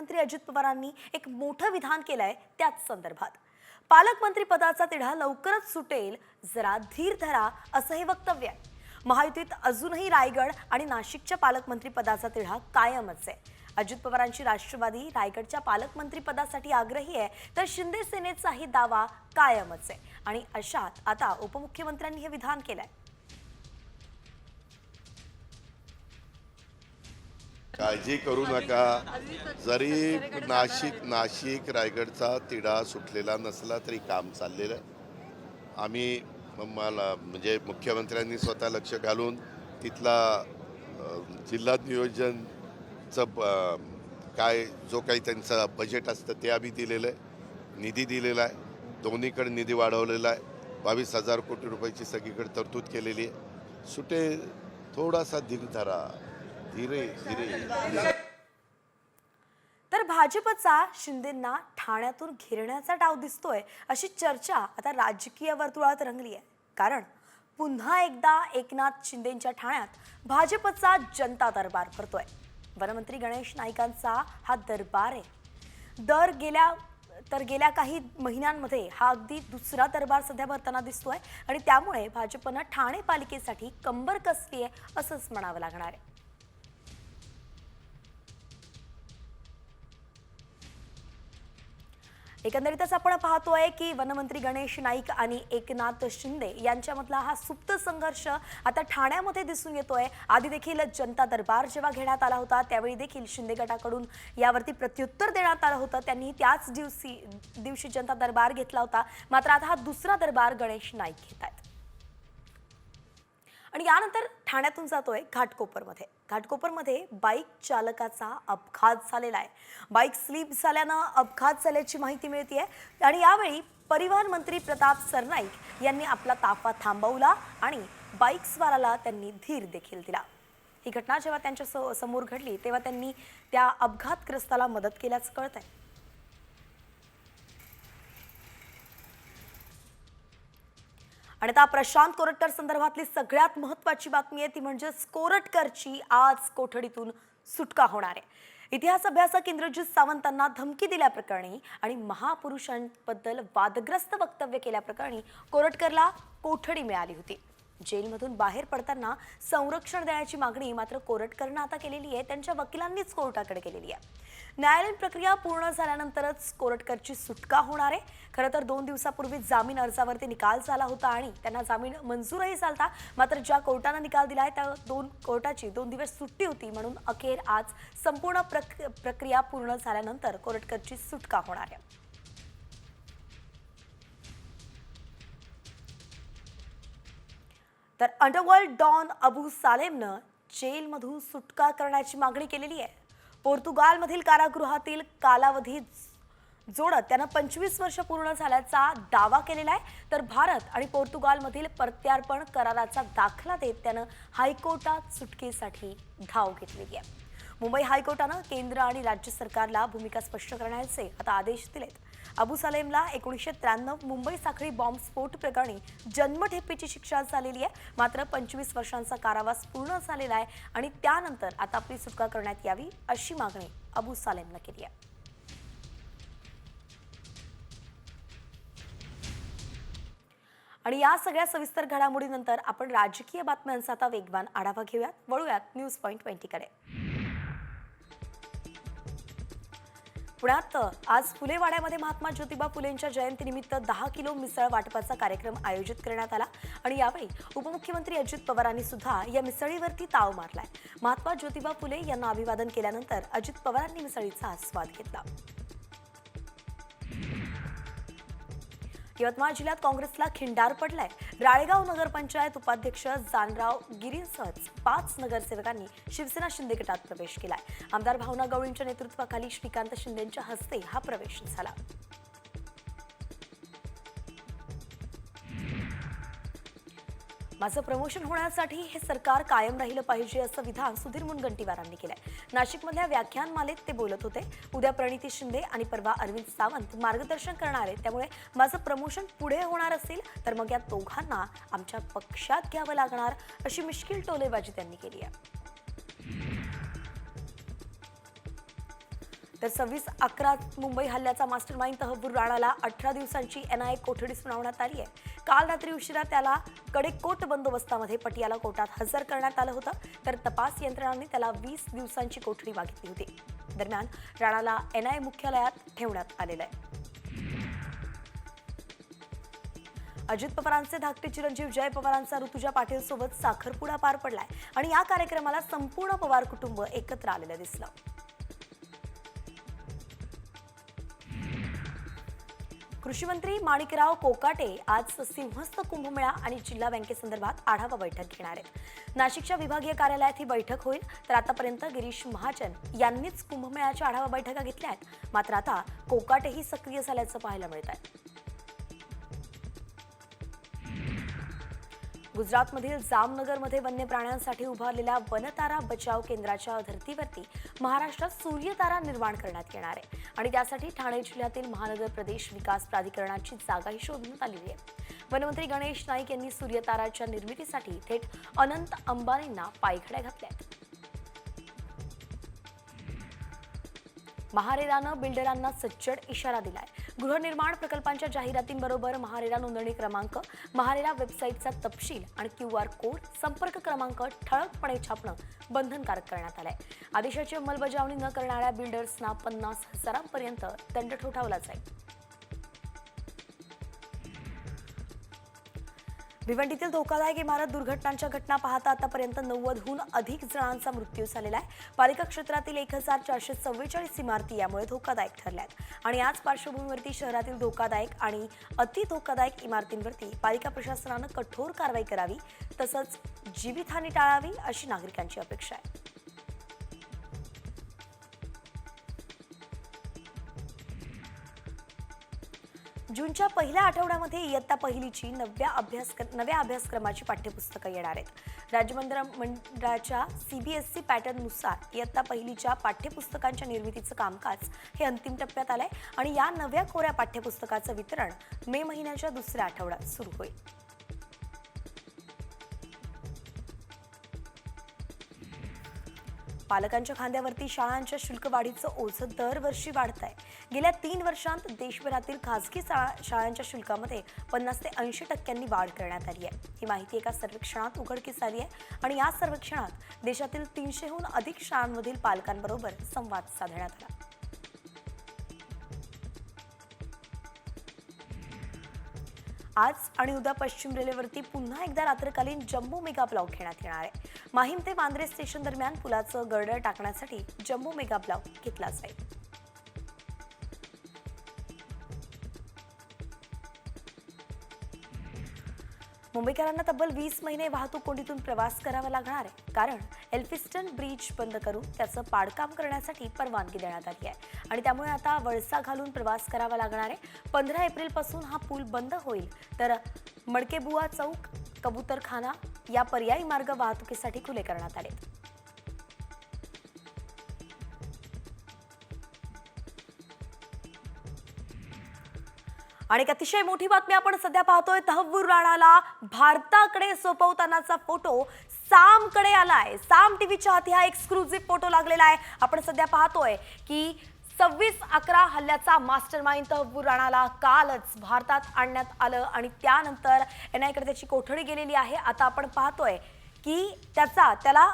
मुख्यमंत्री अजित पवारांनी एक मोठं विधान केलंय त्याच संदर्भात. पालकमंत्री पदाचा तिढा लवकरच सुटेल जरा धीर धरा असं हे वक्तव्य आहे. महायुतीत अजूनही रायगड आणि नाशिकच्या पालकमंत्री पदाचा तिढा कायमच आहे. अजित पवारांची राष्ट्रवादी रायगडच्या पालकमंत्री पदासाठी आग्रही आहे तर शिंदे सेनेचाही दावा कायमच आहे. आणि अशात आता उपमुख्यमंत्र्यांनी हे विधान केलंय. काळजी करू नका. जरी नाशिक नाशिक रायगडचा तिढा सुटलेला नसला तरी काम चाललेलं आहे. आम्ही मला म्हणजे मुख्यमंत्र्यांनी स्वतः लक्ष घालून तिथला जिल्हा नियोजनचं ब- काय जो काही त्यांचं बजेट असतं ते आम्ही दिलेलं आहे. निधी दिलेला आहे. दोन्हीकडे निधी वाढवलेला आहे. बावीस हजार कोटी रुपयाची सगळीकडे तरतूद केलेली आहे. सुटे थोडासा धीर धरा. धीरे धीरे. तर भाजपचा शिंदेंना ठाण्यातून घेरण्याचा डाव दिसतोय अशी चर्चा आता राजकीय वर्तुळात रंगली आहे. कारण पुन्हा एकदा एकनाथ शिंदेंच्या ठाण्यात भाजपचा जनता दरबार भरतोय. वनमंत्री गणेश नाईकांचा हा दरबार आहे. दर गेल्या तर गेल्या काही महिन्यांमध्ये हा अगदी दुसरा दरबार सध्या भरताना दिसतोय आणि त्यामुळे भाजपनं ठाणे पालिकेसाठी कंबर कसली आहे असंच म्हणावं लागणार आहे. एकंदरीतच आपण पाहतोय की वनमंत्री गणेश नाईक आणि एकनाथ शिंदे यांच्यामधला हा सुप्त संघर्ष आता ठाण्यामध्ये दिसून येतोय. आधी देखील जनता दरबार जेव्हा घेण्यात आला होता त्यावेळी देखील शिंदे गटाकडून यावरती प्रत्युत्तर देण्यात आलं होतं. त्यांनी त्याच दिवशी दिवशी जनता दरबार घेतला होता. मात्र आता हा दुसरा दरबार गणेश नाईक घेत आहेत. आणि यानंतर ठाण्यातून जातोय घाटकोपरमध्ये. घाटकोपरमध्ये बाईक चालकाचा अपघात झालेला आहे. बाईक स्लीप झाल्यानं अपघात झाल्याची माहिती मिळते आहे आणि यावेळी परिवहन मंत्री प्रताप सरनाईक यांनी आपला ताफा थांबवला आणि बाईक स्वाराला त्यांनी धीर देखील दिला. ही घटना जेव्हा त्यांच्यासमोर घडली तेव्हा त्यांनी त्या अपघातग्रस्ताला मदत केल्याचं कळत आहे आणि आता प्रशांत कोरटकर संदर्भातली सगळ्यात महत्वाची बातमी आहे ती म्हणजेच कोरटकरची आज कोठडीतून सुटका होणार आहे. इतिहास अभ्यासक इंद्रजित सावंतांना धमकी दिल्याप्रकरणी आणि महापुरुषांबद्दल वादग्रस्त वक्तव्य केल्याप्रकरणी कोरटकरला कोठडी मिळाली होती. जेलमधून बाहेर पडताना संरक्षण देण्याची मागणी मात्र कोरटकरनं आता केलेली आहे. त्यांच्या वकिलांनीच कोर्टाकडे केलेली आहे. न्यायालयीन प्रक्रिया पूर्ण झाल्यानंतरच कोरटकरची सुटका होणार आहे. खरं तर दोन दिवसापूर्वी जामीन अर्जावरती निकाल झाला होता आणि त्यांना जामीन मंजूरही झाला मात्र ज्या कोर्टानं निकाल दिला आहे त्या दोन कोर्टाची दोन दिवस सुट्टी होती म्हणून अखेर आज संपूर्ण प्रक प्रक्रिया पूर्ण झाल्यानंतर कोरटकरची सुटका होणार आहे. तर अंडरवर्ल्ड डॉन अबू सालेमनं जेलमधून सुटका करण्याची मागणी केलेली आहे. पोर्तुगालमधील कारागृहातील कालावधी जोडत त्यानं पंचवीस वर्ष पूर्ण झाल्याचा दावा केलेला आहे. तर भारत आणि पोर्तुगालमधील प्रत्यार्पण कराराचा दाखला देत त्यानं हायकोर्टात सुटकेसाठी धाव घेतलेली आहे. मुंबई हायकोर्टानं केंद्र आणि राज्य सरकारला भूमिका स्पष्ट करण्याचे आता आदेश दिलेत. अबू सलेमला एकोणीसशे त्र्याण्णव मुंबई साखळी बॉम्बस्फोट प्रकरणी जन्मठेपेची शिक्षा झालेली आहे. मात्र पंचवीस वर्षांचा कारावास पूर्ण झालेला आहे आणि त्यानंतर आता आपली सुटका करण्यात यावी अशी मागणी अबू सालेमनं केली आहे. आणि या सगळ्या सविस्तर घडामोडीनंतर आपण राजकीय बातम्यांचा आता वेगवान आढावा घेऊयात. वळूयात न्यूज पॉईंट ट्वेंटीकडे. पुण्यात आज फुलेवाड्यामध्ये महात्मा ज्योतिबा फुलेंच्या जयंतीनिमित्त दहा किलो मिसळ वाटपाचा कार्यक्रम आयोजित करण्यात आला आणि यावेळी उपमुख्यमंत्री अजित पवारांनी सुद्धा या मिसळीवरती ताव मारलाय. महात्मा ज्योतिबा फुले यांना अभिवादन केल्यानंतर अजित पवारांनी मिसळीचा आस्वाद घेतला. यवतमाळ जिल्ह्यात काँग्रेसला खिंडार पडलाय. राळेगाव नगरपंचायत उपाध्यक्ष जानराव गिरींसह पाच नगरसेवकांनी शिवसेना शिंदे गटात प्रवेश केलाय. आमदार भावना गवळींच्या नेतृत्वाखाली श्रीकांत शिंदेंच्या हस्ते हा प्रवेश झाला. माझं प्रमोशन होण्यासाठी हे सरकार कायम राहिलं पाहिजे असं विधान सुधीर मुनगंटीवारांनी केलंय. नाशिकमधल्या व्याख्यानमालेत ते बोलत होते उद्या प्रणिती शिंदे आणि परवा अरविंद सावंत मार्गदर्शन करणार आहेत. त्यामुळे माझं प्रमोशन पुढे होणार असेल तर मग या दोघांना आमच्या पक्षात घ्यावं लागणार अशी मिश्किल टोलेबाजी त्यांनी केली आहे. तर सव्वीस अकरा मुंबई हल्ल्याचा मास्टर माइंड तहबूर राणाला अठरा दिवसांची एनआयए कोठडी सुनावण्यात आली आहे. काल रात्री उशिरा त्याला कडेकोट बंदोबस्तामध्ये पटियाला कोर्टात हजर करण्यात आलं होतं. तर तपास यंत्रणांनी त्याला वीस दिवसांची कोठडी मागितली होती. दरम्यान राणाला एनआयए मुख्यालयात ठेवण्यात आलेलं आहे. अजित पवारांचे धाकटे चिरंजीव जय पवारांचा ऋतुजा पाटील सोबत साखरपुडा पार पडलाय. आणि या कार्यक्रमाला संपूर्ण पवार कुटुंब एकत्र आलेलं दिसलं. कृषीमंत्री माणिकराव कोकाटे आज सिंहस्थ कुंभमेळा आणि जिल्हा बँकेसंदर्भात आढावा बैठक घेणार आहेत. नाशिकच्या विभागीय कार्यालयात ही बैठक होईल. तर आतापर्यंत गिरीश महाजन यांनीच कुंभमेळ्याच्या आढावा बैठका घेतल्या आहेत. मात्र आता कोकाटेही सक्रिय झाल्याचं पाहायला मिळत आहे. गुजरातमधील जामनगरमध्ये वन्य प्राण्यांसाठी उभारलेल्या वनतारा बचाव केंद्राच्या धर्तीवरती महाराष्ट्रात सूर्यतारा निर्माण करण्यात येणार आहे. आणि त्यासाठी ठाणे जिल्ह्यातील महानगर प्रदेश विकास प्राधिकरणाची जागाही शोधण्यात आलेली आहे. वनमंत्री गणेश नाईक यांनी सूर्यताराच्या निर्मितीसाठी थेट अनंत अंबानींना पायघड्या घातल्या महारेरानं बिल्डरांना सच्चड इशारा दिलाय. गृहनिर्माण प्रकल्पांच्या जाहिरातींबरोबर महारेरा नोंदणी क्रमांक महारेरा वेबसाईटचा तपशील आणि क्यू आर कोड संपर्क क्रमांक ठळकपणे छापणं बंधनकारक करण्यात आलंय. आदेशाची अंमलबजावणी न करणाऱ्या बिल्डर्सना पन्नास हजारांपर्यंत दंड ठोठावला जाईल भिवंडीतील धोकादायक इमारत दुर्घटनांच्या घटना पाहता आतापर्यंत नव्वदहून अधिक जणांचा मृत्यू झालेला आहे. पालिका क्षेत्रातील एक हजार चारशे चव्वेचाळीस इमारती यामुळे धोकादायक ठरल्या आहेत आणि याच पार्श्वभूमीवरती शहरातील धोकादायक आणि अति धोकादायक इमारतींवरती पालिका प्रशासनानं कठोर कारवाई करावी तसंच जीवितहानी टाळावी अशी नागरिकांची अपेक्षा आहे. जूनच्या पहिल्या आठवड्यामध्ये इयत्ता पहिलीची नव्या अभ्यास नव्या अभ्यासक्रमाची पाठ्यपुस्तकं येणार आहेत. राज्य बी एस सी पॅटर्ननुसार इयत्ता पहिलीच्या पाठ्यपुस्तकांच्या निर्मितीचं कामकाज हे अंतिम टप्प्यात आलंय आणि या नव्या कोऱ्या पाठ्यपुस्तकाचं वितरण मे महिन्याच्या दुसऱ्या आठवड्यात सुरू होईल. पालकांच्या खांद्यावरती शाळांच्या शुल्क वाढीचं ओझं दरवर्षी वाढत आहे गेल्या तीन वर्षांत देशभरातील खासगी शाळांच्या शुल्कामध्ये पन्नास ते ऐंशी टक्क्यांनी वाढ करण्यात आली आहे. ही माहिती एका सर्वेक्षणात उघडकीस आली आहे आणि या सर्वेक्षणात देशातील तीनशेहून अधिक शाळांमधील पालकांबरोबर संवाद साधण्यात आला. आज आणि उद्या पश्चिम रेल्वेवरती पुन्हा एकदा रात्रकालीन जम्बो मेगा ब्लॉक घेण्यात येणार आहे. माहीम ते वांद्रे स्टेशन दरम्यान पुलाचं गर्डर टाकण्यासाठी जम्बो मेगा ब्लॉक घेतला जाईल. मुंबईकरांना तब्बल वीस महिने वाहतूक कोंडीतून प्रवास करावा लागणार आहे. कारण एल्फिस्टन ब्रिज बंद करून त्याचं पाडकाम करण्यासाठी परवानगी देण्यात आली आहे. आणि त्यामुळे आता वळसा घालून प्रवास करावा लागणार आहे. पंधरा एप्रिलपासून हा पूल बंद होईल. तर मडकेबुवा चौक कबूतरखाना या पर्यायी मार्ग वाहतुकीसाठी खुले करण्यात आले. आणि एक अतिशय मोठी बातमी आपण सध्या पाहतोय तहव्वूर राणाला भारताकडे सोपवतानाचा फोटो सामकडे आलाय. साम टीव्हीच्या हाती हा एक्सक्लुझिव्ह फोटो लागलेला आहे. आपण सध्या पाहतोय की सव्वीस अकरा हल्ल्याचा मास्टर माइंड तहबूर राणाला कालच भारतात आणण्यात आलं आणि त्यानंतर एन आयकडे त्याची कोठडी गेलेली आहे. आता आपण पाहतोय की त्याचा त्याला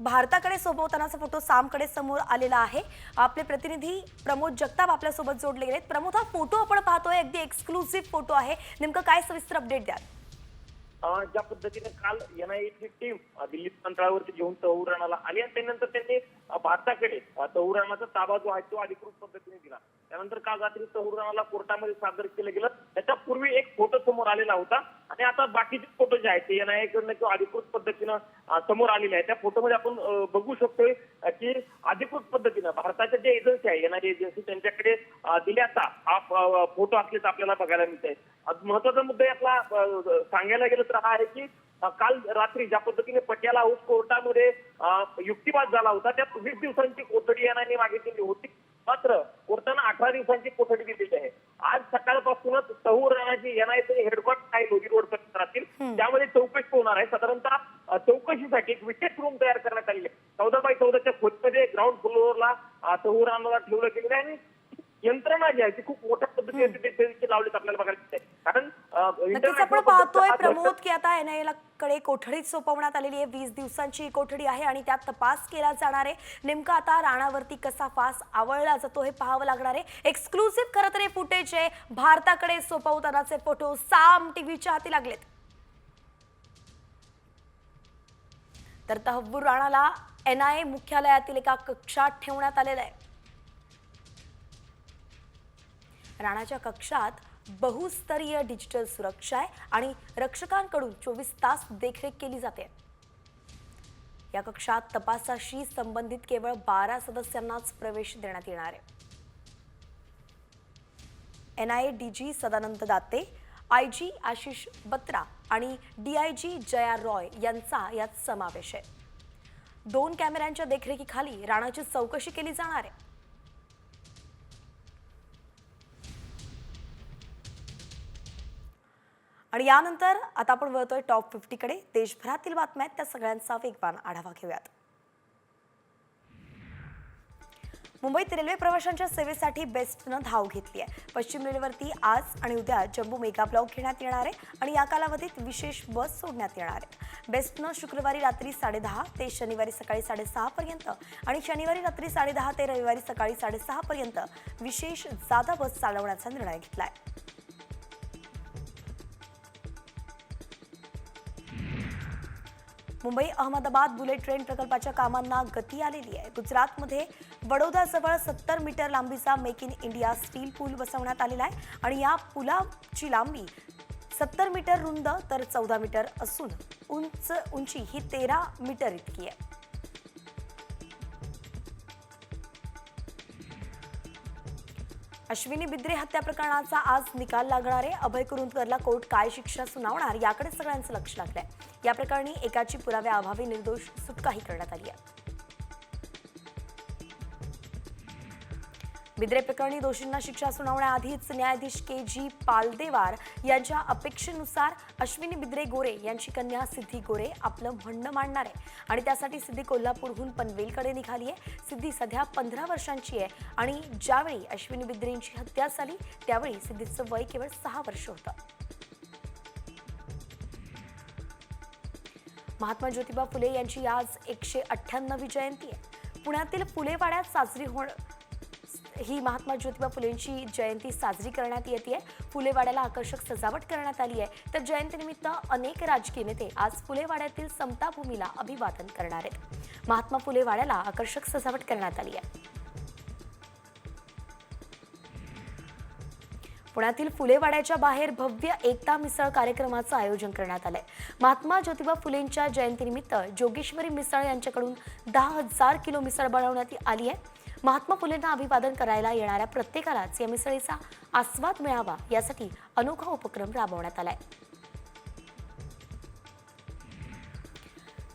भारताकडे सोबवतानाचा फोटो सामकडे समोर आलेला आहे. आपले प्रतिनिधी प्रमोद जगताप आपल्यासोबत जोडले गेलेत प्रमोद हा फोटो आपण पाहतोय. अगदी एक्सक्लुसिव्ह फोटो आहे. नेमकं काय सविस्तर अपडेट द्या ज्या पद्धतीने काल एनआयएची टीम दिल्ली अंतराळवरती घेऊन तहुराणाला आली आणि त्यानंतर त्यांनी भारताकडे अं, तहुराणाचा ताबा जो आहे तो अधिकृत पद्धतीने दिला. त्यानंतर काल रात्री तहुराणाला कोर्टामध्ये सादर केलं गेलं. त्याच्यापूर्वी एक फोटो समोर आलेला होता. आणि आता बाकीचे फोटो जे आहेत ते एनआयए कडनं किंवा अधिकृत पद्धतीनं समोर आलेले आहेत. त्या फोटोमध्ये आपण बघू शकतोय की अधिकृत पद्धतीनं भारताच्या जे एजन्सी आहे एनआयए एजन्सी त्यांच्याकडे दिल्याचा हा फोटो असल्याचं आपल्याला बघायला मिळत आहे महत्त्वाचा मुद्दा आपला सांगायला गेलं तर हा आहे की काल रात्री ज्या पद्धतीने पटियाला हाऊस कोर्टामध्ये युक्तिवाद झाला होता त्यात वीस दिवसांची कोठडी एनआयने मागितलेली होती. मात्र कोर्टानं अठरा दिवसांची कोठडी दिलेली आहे. आज सकाळपासूनच तहूर राणाची एनआयचे हेडक्वार्टर आहे लोधी रोड परिसरातील. त्यामध्ये चौकशी होणार आहे. साधारणतः चौकशीसाठी एक विशेष रूम तयार करण्यात आली आहे. चौदा बाय चौदाच्या खोलीमध्ये ग्राउंड फ्लोअरला तहूर रानाला ठेवलं गेलेलं आहे. आणि यंत्रणा जी आहे ती पाहतोय प्रमोद की आता एनआयए कडे कोठडीत सोपवण्यात आलेली आहे. वीस दिवसांची ही कोठडी आहे आणि त्यात तपास केला जाणार आहे. नेमका आता राणावरती कसा फास आवळला जातो हे पाहावं लागणार आहे. एक्सक्लुसिव्ह खरं तर हे फुटेज आहे. भारताकडे सोपवतानाचे फोटो साम टीव्हीच्या हाती लागलेत. तर तहव्वूर राणाला एनआयए मुख्यालयातील एका कक्षात ठेवण्यात आलेलं आहे. राणाच्या कक्षात बहुस्तरीय डिजिटल सुरक्षा आहे आणि रक्षकांकडून चोवीस तास देखरेख केली जाते. या कक्षात तपासाशी संबंधित केवळ बारा सदस्यांनाच प्रवेश देण्यात येणार आहे. NIA DG Sadanand Date I G Ashish Batra आणि डीआयजी जया रॉय यांचा यात समावेश आहे. दोन कॅमेऱ्यांच्या देखरेखीखाली राणाची चौकशी केली जाणार आहे. आणि यानंतर आता आपण वळतोय टॉप फिफ्टीकडे देशभरातील बातम्या आहेत त्या सगळ्यांचा वेगवान आढावा घेऊयात. मुंबईत रेल्वे प्रवाशांच्या सेवेसाठी बेस्टनं धाव घेतली आहे. पश्चिम रेल्वेवरती आज आणि उद्या जम्बो मेगा ब्लॉक घेण्यात येणार आहे आणि या कालावधीत विशेष बस सोडण्यात येणार आहे. बेस्टनं शुक्रवारी रात्री साडेदहा ते शनिवारी सकाळी साडेसहापर्यंत आणि शनिवारी रात्री साडेदहा ते रविवारी सकाळी साडेसहापर्यंत विशेष जादा बस चालवण्याचा निर्णय घेतला आहे मुंबई अहमदाबाद बुलेट ट्रेन प्रकल्पाच्या कामांना गती आलेली आहे. गुजरातमध्ये वडोदाजवळ सत्तर मीटर लांबीचा मेक इन इंडिया स्टील पूल बसवण्यात आलेला आहे आणि या पुलाची लांबी सत्तर मीटर रुंद तर चौदा मीटर असून उंच उंची ही तेरा मीटर इतकी आहे. अश्विनी बिद्रे हत्या प्रकरणाचा आज निकाल लागणार आहे. अभय कुरुंदकरला कोर्ट काय शिक्षा सुनावणार याकडे सगळ्यांचं लक्ष लागलंय. या प्रकरणी एकाची पुराव्याअभावी निर्दोष सुटकाही करण्यात आली आहे. बिद्रे प्रकरणी दोषींना शिक्षा सुनावण्याआधीच न्यायाधीश के जी पालदेवार यांच्या अपेक्षेनुसार अश्विनी बिद्रे गोरे यांची कन्या सिद्धी गोरे आपलं म्हणणं मांडणार आहे. आणि त्यासाठी सिद्धी कोल्हापूरहून पनवेलकडे निघाली आहे. सिद्धी सध्या पंधरा वर्षांची आहे आणि ज्यावेळी अश्विनी बिद्रेंची हत्या झाली त्यावेळी सिद्धीचं वय केवळ सहा वर्ष होतं. महात्मा ज्योतिबा फुले यांची आज एकशे अठ्ठ्याण्णवी जयंती आहे. पुण्यातील फुलेवाड्यात साजरी होण ही महात्मा ज्योतिबा फुलेंची जयंती साजरी करण्यात येते. फुलेवाड्याला आकर्षक सजावट करण्यात आली आहे. तर जयंतीनिमित्त अनेक राजकीय नेते आज फुलेवाड्यातील समताभूमीला अभिवादन करणार आहेत. महात्मा फुलेवाड्याला आकर्षक सजावट करण्यात आली आहे. पुण्यातील फुलेवाड्याच्या बाहेर भव्य एकता मिसळ कार्यक्रमाचं आयोजन करण्यात आलंय. महात्मा ज्योतिबा फुलेंच्या जयंतीनिमित्त जोगेश्वरी मिसळ यांच्याकडून दहा हजार किलो मिसळ बनवण्यात आली आहे. महात्मा फुलेंना अभिवादन करायला येणाऱ्या प्रत्येकालाच या मिसळीचा आस्वाद मिळावा यासाठी अनोखा उपक्रम राबवण्यात आलाय.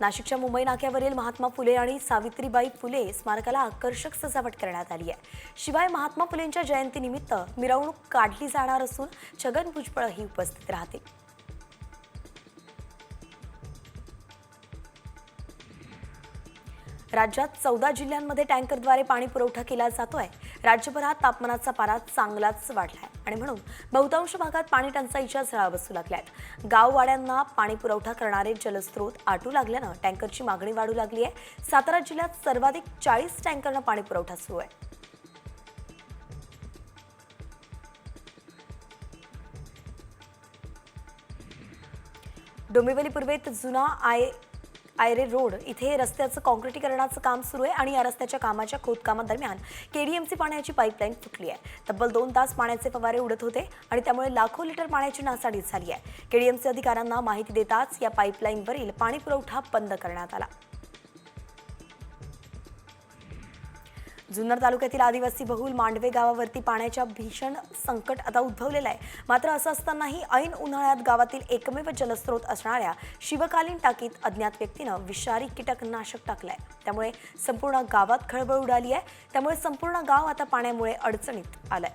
नाशिकच्या मुंबई नाक्यावरील महात्मा फुले आणि सावित्रीबाई फुले स्मारकाला आकर्षक सजावट करण्यात आली आहे. शिवाय महात्मा फुलेंच्या जयंतीनिमित्त मिरवणूक काढली जाणार असून छगन भुजबळही उपस्थित राहतील. राज्यात चौदा जिल्ह्यांमध्ये टँकरद्वारे पाणी पुरवठा केला जातोय. राज्यभरात तापमानाचा पारा चांगलाच वाढलाय. आणि म्हणून बहुतांश भागात पाणी टंचाईच्या झळा बसू लागल्यात. गाववाड्यांना पाणी पुरवठा करणारे जलस्रोत आटू लागल्यानं टँकरची मागणी वाढू लागली आहे. सातारा जिल्ह्यात सर्वाधिक चाळीस टँकरनं पाणी पुरवठा सुरू आहे. डोंबिवली पूर्वेत जुना आय आयरे रोड इथे रस्त्याचं काँक्रिटीकरणाचं काम सुरू आहे आणि या रस्त्याच्या कामाच्या खोदकामादरम्यान केडीएमसी पाण्याची पाईपलाईन फुटली आहे. तब्बल दोन तास पाण्याचे फवारे उडत होते आणि त्यामुळे लाखो लिटर पाण्याची नासाडी झाली आहे. केडीएमसी अधिकाऱ्यांना माहिती देताच या पाईपलाईनवरील पाणी पुरवठा बंद करण्यात आला. जुन्नर तालुक्यातील आदिवासी बहुल मांडवे गावावरती पाण्याच्या भीषण संकट आता उद्भवलेलं आहे. मात्र असं असतानाही ऐन उन्हाळ्यात गावातील एकमेव जलस्रोत असणाऱ्या शिवकालीन टाकीत अज्ञात व्यक्तीनं विषारी कीटकनाशक टाकलंय. त्यामुळे संपूर्ण गावात खळबळ उडाली आहे. त्यामुळे संपूर्ण गाव आता पाण्यामुळे अडचणीत आलंय.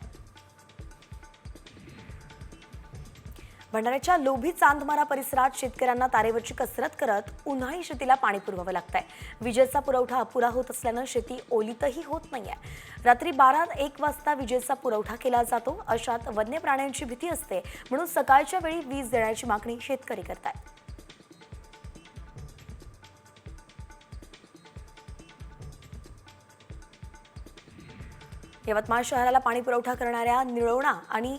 भंडाऱ्याच्या लोभी चांदमारा परिसरात शेतकऱ्यांना तारेवरची कसरत करत उन्हाळी शेतीला पाणी पुरवावं लागतंय. विजेचा पुरवठा अपुरा होत असल्यानं शेती ओलीतही होत नाहीये. रात्री बारा एक वाजता विजेचा पुरवठा केला जातो अशात वन्य प्राण्यांची भीती असते म्हणून सकाळच्या वेळी वीज देण्याची मागणी शेतकरी करतायत. यवतमाळ शहराला पाणी पुरवठा करणाऱ्या निळवणा आणि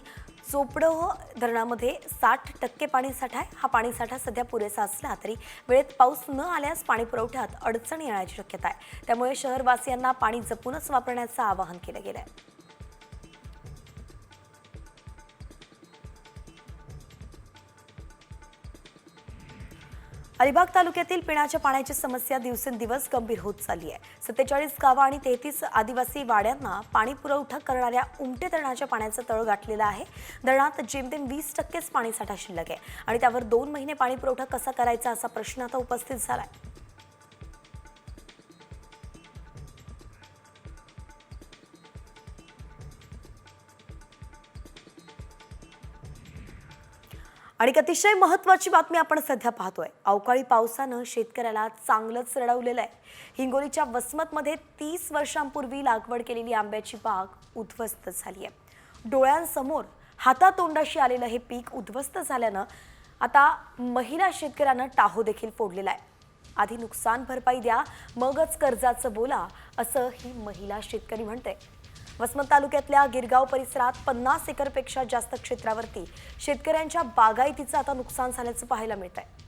चोपडोह हो, धरणामध्ये साठ टक्के पाणीसाठा आहे. हा पाणीसाठा सध्या पुरेसा असला तरी वेळेत पाऊस न आल्यास पाणी पुरवठ्यात अडचण येण्याची शक्यता आहे. त्यामुळे शहरवासियांना पाणी जपूनच वापरण्याचं आवाहन केलं गेलं आहे अलिबाग तालुक्यातील पिण्याच्या पाण्याची समस्या दिवसेंदिवस गंभीर होत चालली आहे. सत्तेचाळीस गावं आणि तेहतीस आदिवासी वाड्यांना पाणी पुरवठा करणाऱ्या उमटे धरणाच्या पाण्याचं तळ गाठलेलं आहे. धरणात जेमतेम वीस टक्केच पाणीसाठा शिल्लक आहे आणि त्यावर दोन महिने पाणी पुरवठा कसा करायचा असा प्रश्न आता उपस्थित झाला आहे आणि एक अतिशय महत्वाची बातमी आपण सध्या पाहतोय. अवकाळी पावसानं शेतकऱ्याला चांगलंच रडवलेलं आहे. हिंगोलीच्या वसमतमध्ये तीस वर्षांपूर्वी लागवड केलेली आंब्याची बाग उद्ध्वस्त झाली आहे. डोळ्यांसमोर हातातोंडाशी आलेलं हे पीक उद्ध्वस्त झाल्यानं आता महिला शेतकऱ्यानं टाहो देखील फोडलेला आहे. आधी नुकसान भरपाई द्या मगच कर्जाचं बोला असं ही महिला शेतकरी म्हणते वसमत तालुक्यातल्या गिरगाव परिसरात पन्नास एकरपेक्षा जास्त क्षेत्रावरती शेतकऱ्यांच्या बागायतीचं आता नुकसान झाल्याचं पाहायला मिळत आहे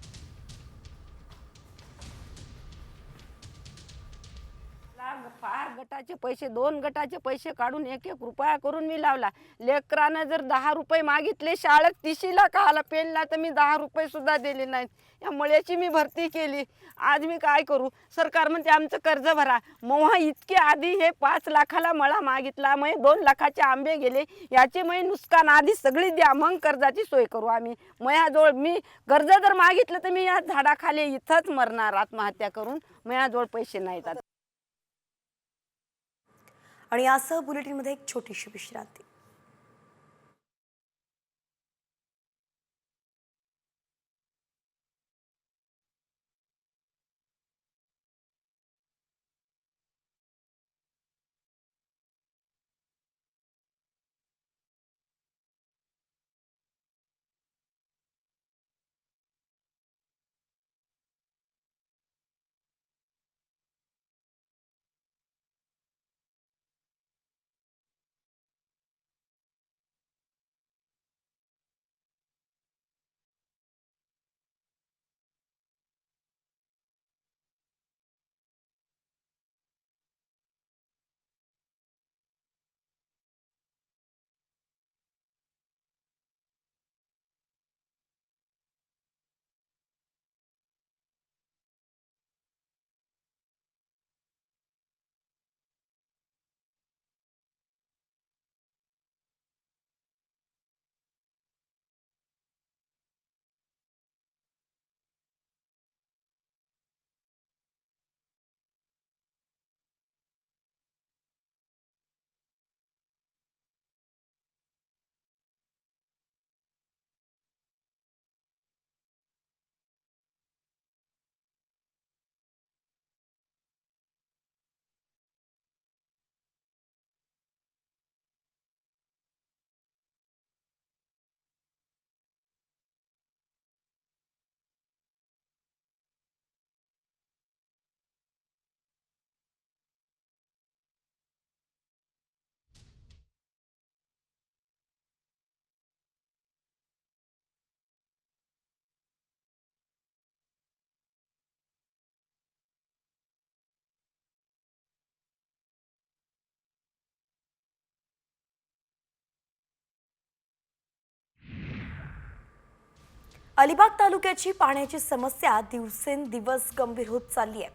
फार गटाचे पैसे दोन गटाचे पैसे काढून एक एक रुपया करून मी लावला. लेकरानं जर दहा रुपये मागितले शाळेत तिशीला का आला? पेनला तर मी दहा रुपये सुद्धा दिले नाहीत. या मळ्याची मी भरती केली. आज मी काय करू? सरकार म्हणते आमचं कर्ज भरा. मोहा इतके आधी हे पाच लाखाला मळा मागितला मग दोन लाखाचे आंबे गेले. याचे मग नुकसान आधी सगळी द्या मग कर्जाची सोय करू आम्ही. मयाजवळ मी कर्ज जर मागितलं तर मी या झाडाखाली इथंच मरणार आत्महत्या करून. मयाजवळ पैसे नाहीत आता. आणि यासह बुलेटिनमध्ये एक छोटीशी विश्रांती. अलिबाग तालुक्याची पाण्याची समस्या दिवसेंदिवस गंभीर होत चालली आहे.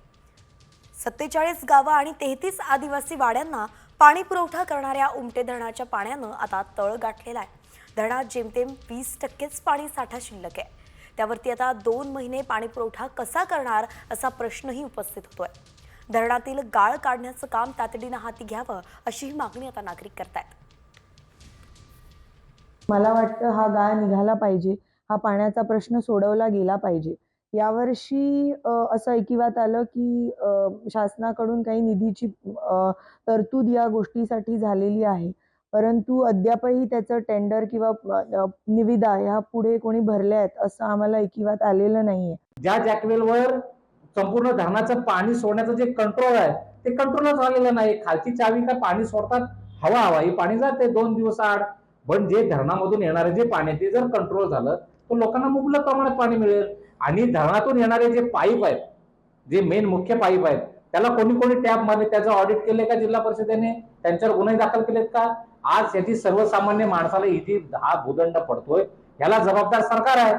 सत्तेचाळीस गावं आणि तेहतीस आदिवासी वाड्यांना पाणी पुरवठा करणाऱ्या उमटे धरणाच्या पाण्यानं आता तळ गाठलेला आहे. धरणात जेमतेम वीस टक्केच पाणी साठा शिल्लक आहे. त्यावरती आता दोन महिने पाणी पुरवठा कसा करणार असा प्रश्नही उपस्थित होतोय. धरणातील गाळ काढण्याचं काम तातडीनं हाती घ्यावं अशी ही मागणी आता नागरिक करतायत. मला वाटतं हा गाळ निघाला पाहिजे. हा पाण्याचा प्रश्न सोडवला गेला पाहिजे. यावर्षी असं ऐकिवात आलं की शासनाकडून काही निधीची तरतूद या गोष्टीसाठी झालेली आहे. परंतु अद्यापही त्याचं टेंडर किंवा निविदा ह्या पुढे कोणी भरल्या आहेत असं आम्हाला ऐकिवात आलेलं नाहीये. ज्या जॅकवेलवर संपूर्ण धरणाचं पाणी सोडण्याचं जे कंट्रोल आहे ते कंट्रोलच झालेलं नाही. खालची चावी काय पाणी सोडतात? हवा हवा. हे पाणी जाते दोन दिवस आड पण जे धरणामधून येणारे जे पाणी ते जर कंट्रोल झालं तर लोकांना मुबलक प्रमाणात पाणी मिळेल. आणि धरणातून येणारे जे पाईप आहेत जे मेन मुख्य पाईप आहेत त्याला कोणी कोणी टॅप मारले त्याचं ऑडिट केले का जिल्हा परिषदेने? त्यांच्यावर गुन्हे दाखल केलेत का? आज याची सर्वसामान्य माणसाला इथे हा भूदंड पडतोय. याला जबाबदार सरकार आहे.